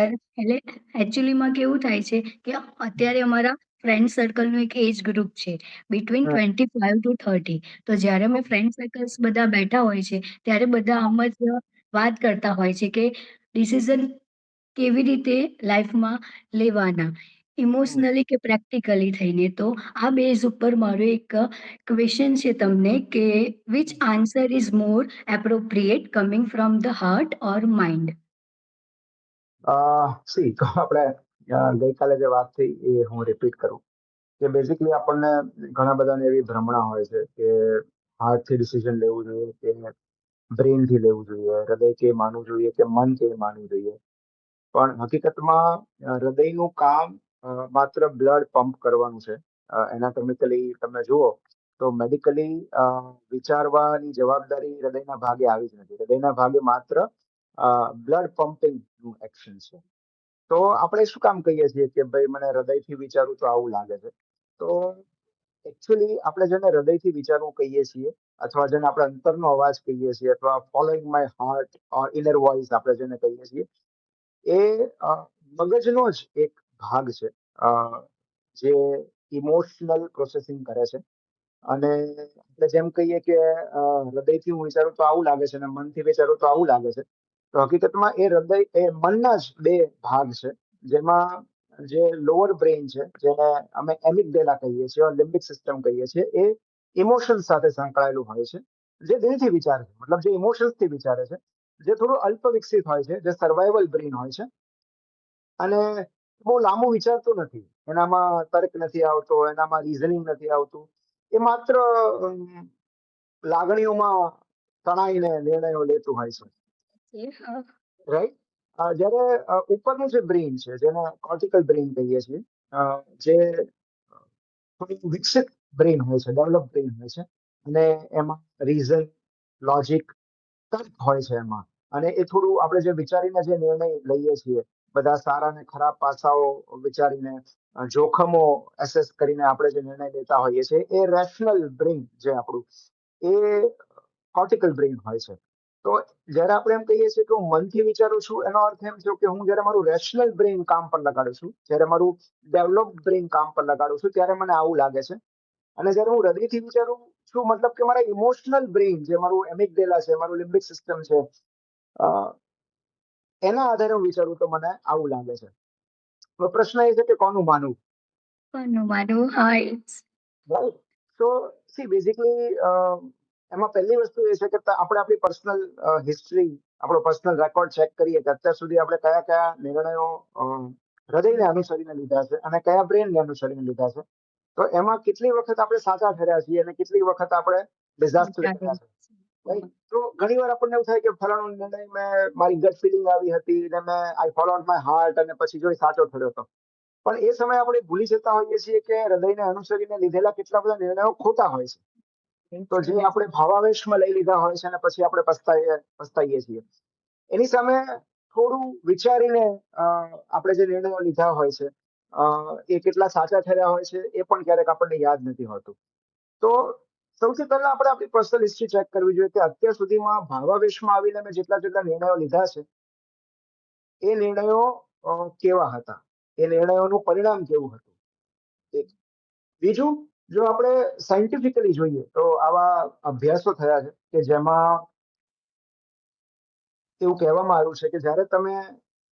એટલે એકચ્યુઅલીમાં કેવું થાય છે કે અત્યારે અમારા ફ્રેન્ડ સર્કલનું એક એજ ગ્રુપ છે. બિટવીન ટ્વેન્ટી 25 ટુ 30 તો જ્યારે અમે ફ્રેન્ડ સર્કલ્સ બધા બેઠા હોય છે ત્યારે બધા આમ જ વાત કરતા હોય છે કે ડિસિઝન કેવી રીતે લાઈફમાં લેવાના. ઇમોશનલી કે પ્રેક્ટિકલી થઈને તો આ બેઝ ઉપર મારો એક ક્વેશ્ચન છે તમને કે which answer is more appropriate coming from the heart or mind C, તો આપણે ગઈકાલે જે વાત થઈ એ હું રિપીટ કરું. કે બેઝિકલી આપણને ઘણા બધાને એવી ભ્રમણા હોય છે કે હાર્ટથી ડિસિઝન લેવું જોઈએ, કે બ્રેનથી લેવું જોઈએ, હૃદય કે માનવું જોઈએ, કે મન કે માનવું જોઈએ. પણ હકીકતમાં હૃદયનું કામ માત્ર બ્લડ પંપ કરવાનું છે. એનાટોમિકલી તમે જુઓ, તો મેડિકલી વિચારવાની જવાબદારી હૃદયના ભાગે આવી જ નથી. હૃદયના ભાગે માત્ર બ્લડ પમ્પિંગનું એક્શન છે. તો આપણે શું કામ કહીએ છીએ કે ભાઈ મને હૃદયથી વિચારું તો આવું લાગે છે. તો એકચ્યુઅલી આપણે જેને હૃદયથી વિચારવું કહીએ છીએ અથવા જેને આપણે અંતરનો અવાજ કહીએ છીએ અથવા following my heart or inner voice આપણે જેને કહીએ છીએ, એ મગજનો જ એક ભાગ છે. જે ઇમોશનલ પ્રોસેસિંગ કરે છે. અને આપણે જેમ કહીએ કે હૃદયથી હું વિચારું તો આવું લાગે છે અને મનથી વિચારું તો આવું લાગે છે. તો હકીકતમાં એ હૃદય, એ મનના જ બે ભાગ છે. જેમાં જે લોઅર બ્રેઇન છે, જેને અમે એમિગડેલા કહીએ છીએ લિમ્બિક સિસ્ટમ કહીએ છીએ, એ ઇમોશન સાથે સંકળાયેલું હોય છે. જે દિલથી વિચારે છે, મતલબ જે ઇમોશન્સથી વિચારે છે, જે થોડું અલ્પ વિકસિત હોય છે, જે સર્વાઈવલ બ્રેઇન હોય છે. અને બહુ લાંબુ વિચારતું નથી. એનામાં તર્ક નથી આવતો, એનામાં રીઝનિંગ નથી આવતું. એ માત્ર લાગણીઓમાં તણાઈને નિર્ણયો લેતું હોય છે. રાઈટ જ્યારે ઉપરનું જે બ્રેઇન છે, જેને કોર્ટિકલ બ્રેઇન કહીએ છીએ જે થોડું વિકસિત બ્રેઇન હોય છે, ડેવલપ બ્રેઇન હોય છે, અને એમાં રીઝન લોજિક તર્ક હોય છે એમાં. અને એ થોડું આપણે જે વિચારીને જે નિર્ણય લઈએ છીએ, બધા સારા ને ખરાબ પાસાઓ વિચારીને જોખમો એસેસ કરીને આપણે જે નિર્ણય લેતા હોઈએ છીએ, એ રેશનલ બ્રેઇન જે આપણું, એ કોર્ટિકલ બ્રેઇન હોય છે. તો જ્યારે આપણે એમ કહીએ છીએ કે હું મનથી વિચારું છું એનો અર્થ એમ થયો કે હું જ્યારે મારું રેશનલ બ્રેઇન કામ પર લગાડું છું જ્યારે મારું ડેવલપ બ્રેઇન કામ પર લગાડું છું ત્યારે મને આવું લાગે છે. અને જ્યારે હું હૃદયથી વિચારું છું મતલબ કે મારા ઇમોશનલ બ્રેઇન જે મારું એમિગડેલા છે મારું લિમ્બિક સિસ્ટમ છે એના આધારે હું વિચારું તો મને આવું લાગે છે. તો પ્રશ્ન એ છે કે કોનું માનવું? કોનું માનવું હા રાઈટ તો સી બેઝિકલી એમાં પહેલી વસ્તુ એ છે કે આપણે આપણી પર્સનલ હિસ્ટ્રી આપણો પર્સનલ રેકોર્ડ ચેક કરીએ કે અત્યાર સુધી આપણે કયા કયા નિર્ણયો હૃદયને અનુસરીને લીધા છે અને કયા બ્રેનને અનુસરીને લીધા છે. તો એમાં કેટલી વખત આપણે સાચા ઠર્યા છીએ અને કેટલી વખત આપણે ડિઝાસ્ટર થયા છે. તો ઘણી વાર આપણને એવું થાય કે ફલાણો નિર્ણય મેં મારી ગટ ફિલિંગ આવી હતી અને મેં આઈ ફોલો માય હાર્ટ અને પછી જો સાચો ઠર્યો હતો. પણ એ સમયે આપણે ભૂલી જતા હોઈએ છીએ કે હૃદયને અનુસરીને લીધેલા કેટલા બધા નિર્ણયો ખોટા હોય છે. તો જે આપણે ભાવાવેશમાં લઈ લીધા હોય છે અને પછી આપણે પસ્તાઈએ પસ્તાઈએ છીએ. એની સામે થોડું વિચારીને આપણે જે નિર્ણયો લીધા હોય છે એ કેટલા સાચા ઠર્યા હોય છે, એ પણ ક્યારેક આપણને યાદ નથી હોતું. તો સૌથી પહેલા આપણે આપણી પર્સનલ હિસ્ટ્રી ચેક કરવી જોઈએ કે અત્યાર સુધીમાં ભાવાવેશમાં આવીને મેં જેટલા જેટલા નિર્ણયો લીધા છે, એ નિર્ણયો કેવા હતા? એ નિર્ણયોનું પરિણામ કેવું હતું? બીજું જો આપણે સાયન્ટિફિકલી જોઈએ તો આવા અભ્યાસો થયા છે કે જેમાં એવું કહેવામાં આવ્યું છે કે જ્યારે તમે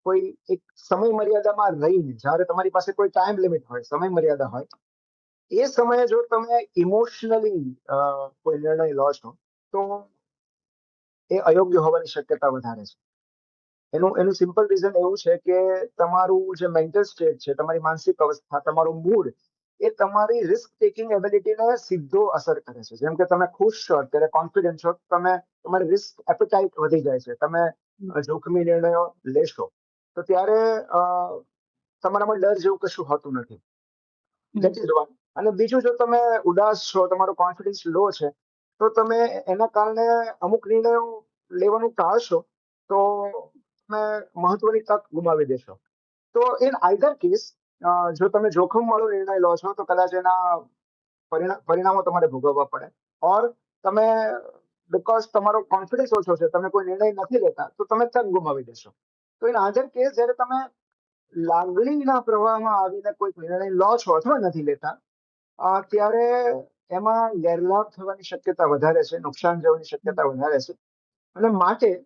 કોઈ એક સમય મર્યાદામાં રહીને, જ્યારે તમારી પાસે કોઈ ટાઈમ લિમિટ હોય સમય મર્યાદા હોય, એ સમયે જો તમે ઇમોશનલી કોઈ નિર્ણય લો છો, તો એ અયોગ્ય હોવાની શક્યતા વધારે છે. એનું એનું સિમ્પલ રીઝન એવું છે કે તમારું જે મેન્ટલ સ્ટેટ છે, તમારી માનસિક અવસ્થા, તમારું મૂડ એ તમારી રિસ્ક ટેકિંગ એબિલિટીને સીધો અસર કરે છે. જેમ કે તમે ખુશ છો અત્યારે કોન્ફિડન્ટ છો તમે તમારી રિસ્ક એપેટાઇટ વધી જાય છે. તમે જોખમી નિર્ણયો લેશો તો ત્યારે તમારામાં ડર જેવું કશું હોતું નથી. અને બીજું જો તમે ઉદાસ છો તમારો કોન્ફિડન્સ લો છે તો તમે એના કારણે અમુક નિર્ણયો લેવાનું ટાળશો તો તમે મહત્વની તક ગુમાવી દેશો. તો ઇન આઈધર કેસ જો તમે જોખમ વાળો નિર્ણય લો છો, તો કદાચ એના પરિણા- પરિણામો તમારે ભોગવવા પડે. ઓર તમે બીકોઝ તમારો કોન્ફિડન્સ ઓછો છે, તમે કોઈ નિર્ણય નથી લેતા, તો તમે તક ગુમાવી દેશો. તો ઇન હાજર કેસ જ્યારે તમે લાગણીના પ્રવાહમાં આવીને કોઈ નિર્ણય લો છો અથવા નથી લેતા ત્યારે એમાં ગેરલાભ થવાની શક્યતા વધારે છે, નુકસાન જવાની શક્યતા વધારે છે. અને માટે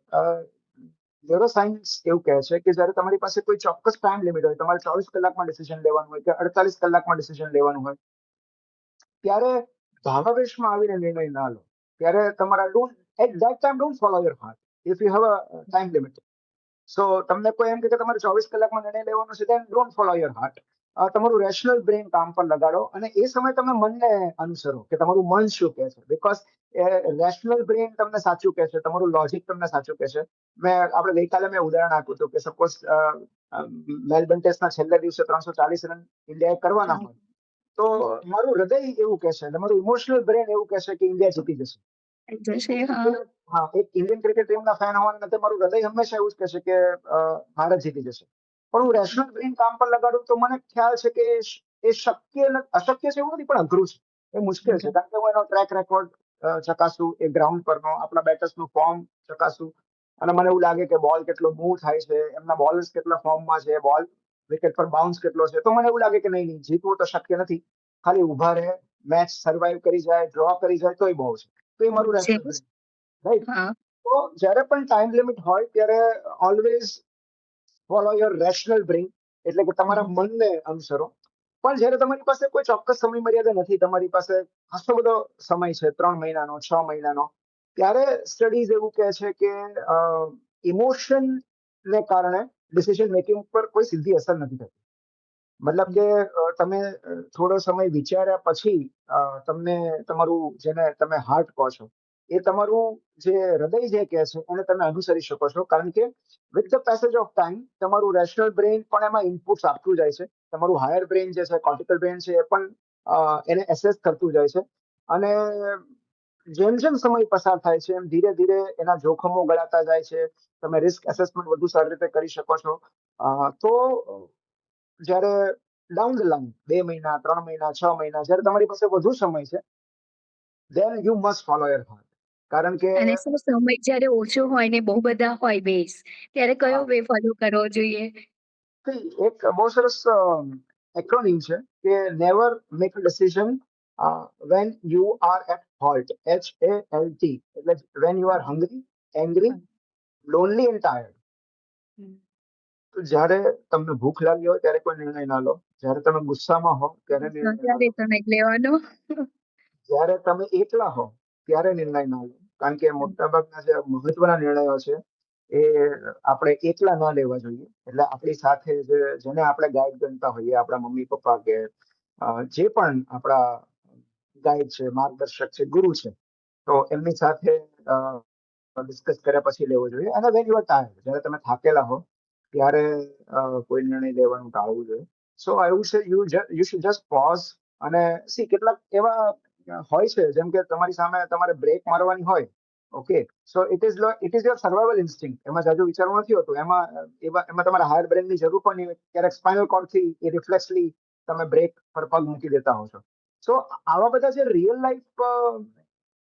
ન્યુરોસાયન્સ એવું કહે છે કે જ્યારે તમારી પાસે કોઈ ચોક્કસ ટાઈમ લિમિટ હોય, તમારે ચોવીસ કલાકમાં ડિસિઝન લેવાનું હોય કે અડતાલીસ કલાકમાં ડિસિઝન લેવાનું હોય, ત્યારે ભાવાવેશમાં આવીને નિર્ણય ના લો. ત્યારે તમારા don't at that time don't follow your heart if you have a time limit so તમને કોઈ એમ કે તમારે ચોવીસ કલાકમાં નિર્ણય લેવાનો છે then don't follow your heart તમારું રેશનલ બ્રેન કામ પર લગાડો અને એ સમયે તમે મનને અનુસરો કે તમારું મન શું કહે છે. બીકોઝ રેશનલ બ્રેન તમને સાચું કહે છે તમારું લોજિક તમને સાચું કહે છે. મેં આપણે ગઈકાલે મેં ઉદાહરણ આપ્યું હતું કે સપોઝ મેલબર્ન ટેસ્ટના છેલ્લા દિવસે ત્રણસો ચાલીસ રન ઇન્ડિયાએ કરવાના હોય તો મારું હૃદય એવું કહે છે મારું ઇમોશનલ બ્રેન એવું કહે છે કે ઇન્ડિયા જીતી જશે. હા. એક ઇન્ડિયન ક્રિકેટ ટીમના ફેન હોવાના નાતે મારું હૃદય હંમેશા એવું જ કહેશે કે ભારત જીતી જશે. પણ હું રેશનલ બ્રેઇન કામ પર લગાડું તો મને ખ્યાલ છે કે એ શક્ય અશક્ય છે એવું નથી પણ અઘરું છે. એ મુશ્કેલ છે. કારણ કે હું એનો ટ્રેક રેકોર્ડ ચકાસું એ ગ્રાઉન્ડ પરનો આપણા બેટર્સનું ફોર્મ ચકાસું. અને મને એવું લાગે કે બોલ કેટલો મૂવ થાય છે એમના બોલર્સ કેટલા ફોર્મમાં છે બોલ વિકેટ પર બાઉન્સ કેટલો છે. તો મને એવું લાગે કે નહીં નહીં જીતવું તો શક્ય નથી. ખાલી ઊભા રહે મેચ સર્વાઈવ કરી જાય ડ્રો કરી જાય તોય બહુ છે. તો એ મારું છે. રાઈટ તો જ્યારે પણ ટાઈમ લિમિટ હોય ત્યારે always follow your rational brain એટલે કે તમારા મનને અનુસરો. પણ જ્યારે તમારી પાસે કોઈ ચોક્કસ સમય મર્યાદા નથી તમારી પાસે ખાસો બધો સમય છે ત્રણ મહિનાનો છ મહિનાનો ત્યારે સ્ટડીઝ એવું કહે છે કે ઇમોશન ને કારણે ડિસિઝન મેકિંગ પર કોઈ સીધી અસર નથી થતી. મતલબ કે તમે થોડો સમય વિચાર્યા પછી તમને તમારું જેને તમે હાર્ટ કહો છો એ તમારું જે હૃદય જે કહે છે, એને તમે અનુસરી શકો છો. કારણ કે with the passage of time તમારું રેશનલ બ્રેઇન પણ એમાં ઇનપુટ્સ આપતું જાય છે. તમારું હાયર બ્રેઇન જે છે કોર્ટિકલ બ્રેઇન છે, એ પણ એને એસેસ કરતું જાય છે. અને જેમ જેમ સમય પસાર થાય છે, એમ ધીરે ધીરે એના જોખમો ગળાતા જાય છે. તમે રિસ્ક એસેસમેન્ટ વધુ સારી રીતે કરી શકો છો. તો જ્યારે ડાઉન ધ લાઈન બે મહિના, ત્રણ મહિના, છ મહિના, જ્યારે તમારી પાસે વધુ સમય છે then you must follow your heart કારણ કે અને શું સમય જ્યારે ઓછો હોય ને બહુ બધા હોય બેઝ ત્યારે કયો. વે ફોલો કરવો જોઈએ? એક બહુ સરસ એક્રોનિમ છે કે never make a decision when you are at halt H A L T એટલે when you are hungry angry lonely and tired તો જ્યારે તમને ભૂખ લાગી હોય ત્યારે કોઈ નિર્ણય ના લો. જ્યારે તમે ગુસ્સામાં હો ત્યારે નિર્ણય લેવાનો? જ્યારે તમે એકલા હો ત્યારે નિર્ણય ના લો. કારણ કે મોટાભાગના જે મહત્વના નિર્ણયો છે, એ આપણે એકલા ન લેવા જોઈએ. એટલે આપણી સાથે જે, જેને આપણે ગાઈડ ગણતા હોઈએ, આપણા મમ્મી પપ્પા કે જે પણ આપણા ગાઈડ છે, માર્ગદર્શક છે, ગુરુ છે, તો એમની સાથે ડિસ્કસ કર્યા પછી લેવો જોઈએ. અને વેન યુ આર ટાયર્ડ જ્યારે તમે થાકેલા હો, ત્યારે કોઈ નિર્ણય લેવાનું ટાળવું જોઈએ. So I would you you should just pause અને સી કેટલાક એવા હોય છે, જેમ કે તમારી સામે તમારે બ્રેક મારવાની હોય okay so it is it is your survival instinct એમાં જાજુ વિચારવું નથી હોતું. એમાં એમાં તમારે હાયર બ્રેનની જરૂર પણ નહીં ક્યારેક સ્પાઇનલ કોર્ડથી એ રિફ્લેક્સલી તમે બ્રેક પર પગ મૂકી દેતા હો છો. સો આવા બધા જે રિયલ લાઈફ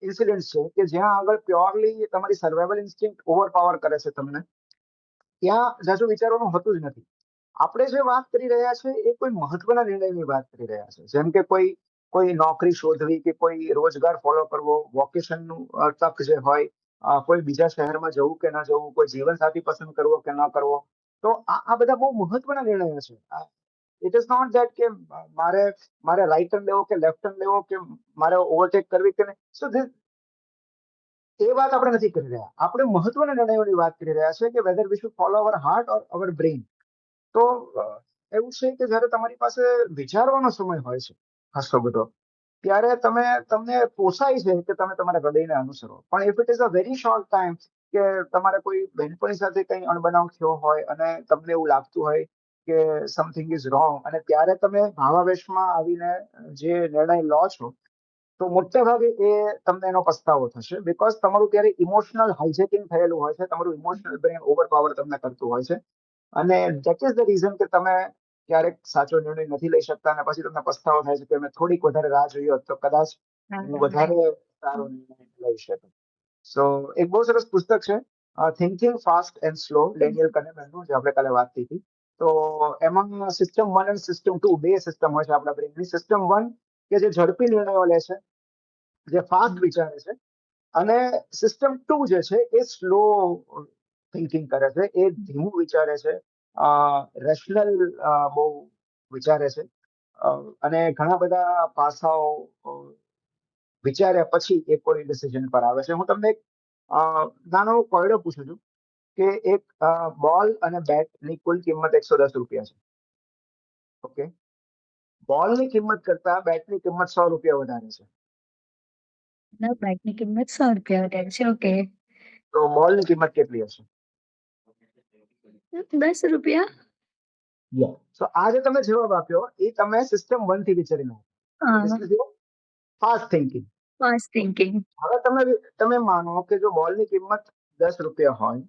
ઇન્સિડન્ટ છે, કે જ્યાં આગળ પ્યોરલી તમારી સર્વાઇવલ ઇન્સ્ટિંક્ટ ઓવરપાવર કરે છે તમને, ત્યાં જાજુ વિચારવાનું હોતું જ નથી. આપણે જે વાત કરી રહ્યા છે, એ કોઈ મહત્વના નિર્ણયની વાત કરી રહ્યા છે. જેમ કે કોઈ કોઈ નોકરી શોધવી કે કોઈ રોજગાર ફોલો કરવો વોકેશનનું તક જે હોય કોઈ બીજા શહેરમાં જવું કે ન જવું, કોઈ જીવનસાથી પસંદ કરવો કે ન કરવો, તો આ બધા બહુ મહત્વના નિર્ણયો છે. ઇટ ઇઝ નોટ ધેટ કે મારે મારે રાઈટ ટર્ન લેવો કે લેફ્ટ ટર્ન લેવો કે મારે ઓવરટેક કરવી કે નહીં. સો એ વાત આપણે નથી કરી રહ્યા. આપણે મહત્વના નિર્ણયોની વાત કરી રહ્યા છે કે whether we should follow our heart or our brain તો એવું છે કે જ્યારે તમારી પાસે વિચારવાનો સમય હોય છે ખાસો બધો. ત્યારે તમે, તમને પોસાય છે કે તમે તમારા હૃદયને અનુસરો. પણ if it is a very short time કે તમારે કોઈ બહેનપણી સાથે કંઈ અણબનાવ થયો હોય અને તમને એવું લાગતું હોય કે સમથિંગ ઇઝ રોંગ અને ત્યારે તમે ભાવાવેશમાં આવીને જે નિર્ણય લો છો, તો મોટે ભાગે એ તમને એનો પસ્તાવો થશે. બિકોઝ તમારું ત્યારે ઇમોશનલ હાઇજેકિંગ થયેલું હોય છે, તમારું ઇમોશનલ બ્રેન ઓવરપાવર તમને કરતું હોય છે. અને દેટ ઇઝ ધ રીઝન કે તમે ક્યારેક સાચો નિર્ણય નથી લઈ શકતા અને પછી તમને પસ્તાવો થાય છે કે મેં થોડીક વધારે રાહ જોઈ હોત તો કદાચ હું વધારે સારો નિર્ણય લઈ શકું. સો એક બહુ સરસ પુસ્તક છે thinking fast and slow Daniel કનેમેનનું જે આપણે કાલે વાત હતી. તો એમાં સિસ્ટમ વન અને સિસ્ટમ ટુ બે સિસ્ટમ હોય છે આપણા બ્રેનની સિસ્ટમ વન કે જે ઝડપી નિર્ણયો લે છે જે ફાસ્ટ વિચારે છે અને સિસ્ટમ ટુ જે છે એ સ્લો થિંકિંગ કરે છે એ ધીમું વિચારે છે રેશનલ બહુ વિચારે છે. અને ઘણા બધા પાસાઓ વિચાર્યા પછી એ કોઈ ડિસિઝન પર આવે છે. હું તમને એક નાનો કોયડો પૂછું છું કે એક બોલ અને બેટની કુલ કિંમત એકસો દસ રૂપિયા છે. ઓકે? બોલની કિંમત કરતા બેટની કિંમત સો રૂપિયા વધારે છે. ના બેટની કિંમત સો રૂપિયા વધારે છે. ઓકે. તો બોલની કિંમત કેટલી હશે? દસ રૂપિયા તો આ જે તમે જવાબ આપ્યો એ તમે સિસ્ટમ વનથી વિચારીને હા ફાસ્ટ થિંકિંગ ફાસ્ટ થિંકિંગ હવે તમે તમે માનો કે જો બોલની કિંમત દસ રૂપિયા હોય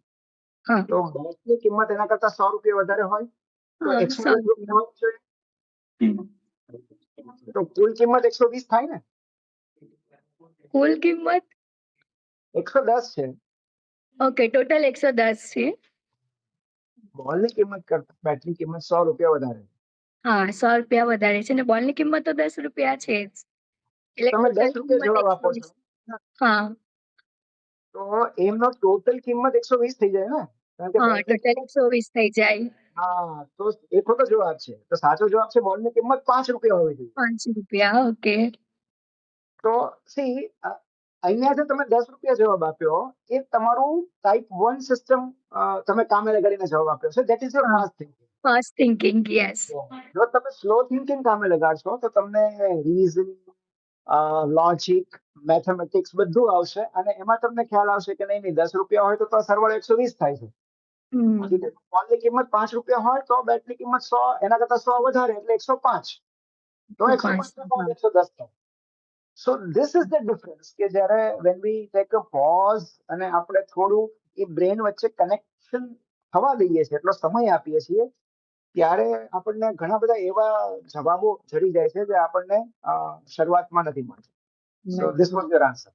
હા તો બેટની કિંમત એના કરતા સો રૂપિયા વધારે હોય તો હા, એકસો સો વીસ રૂપિયા હોવી જોઈએ. હમ. તો કુલ કિંમત એકસો વીસ થાય ને કુલ કિંમત એકસો દસ છે ઓકે ટોટલ એકસો દસ છે બોલની કિંમત કરતા બેટ કિંમત સો રૂપિયા વધારે. હા સો રૂપિયા વધારે છે ને બોલની કિંમત તો દસ રૂપિયા છે જ. એટલે તમે દસ રૂપિયા કિંમત જવાબ આપો 120. છો. હા. તો એમનો ટોટલ કિંમત એકસો વીસ થઈ જાય ને? કારણ કે હા ટોટલ એકસો વીસ થઈ જાય. હા તો એ ખોટો જવાબ છે. તો સાચો જવાબ છે બોલની કિંમત પાંચ રૂપિયા હોવી જોઈએ. પાંચ રૂપિયા ઓકે. તો સી અહીંયા જે તમે દસ રૂપિયા જવાબ આપ્યો એ તમારું ટાઈપ વન સિસ્ટમ તમે કામે લગાડીને જવાબ આપ્યો છે. That is your fast thinking fast thinking yes જો તમે સ્લો થિંકિંગ કામે લગાડશો તો તમને રીઝનિંગ લોજિક મેથેમેટિક્સ બધું આવશે અને એમાં તમને ખ્યાલ આવશે કે નહીં નહીં દસ રૂપિયા હોય તો તો સરવાળો એકસો વીસ થાય છે. હમ. કિંમત પાંચ રૂપિયા હોય તો બેટની કિંમત સો એના કરતા સો વધારે એટલે એકસો પાંચ. તો એકસો પાંચ એકસો દસ થાય. So this is the difference કે જ્યારે when we take a pause અને આપણે થોડું એ બ્રેન વચ્ચે કનેક્શન થવા દઈએ છીએ એટલો સમય આપીએ છીએ ત્યારે આપણને ઘણા બધા એવા જવાબો જડી જાય છે જે આપણને શરૂઆતમાં નથી મળતા. So this was your answer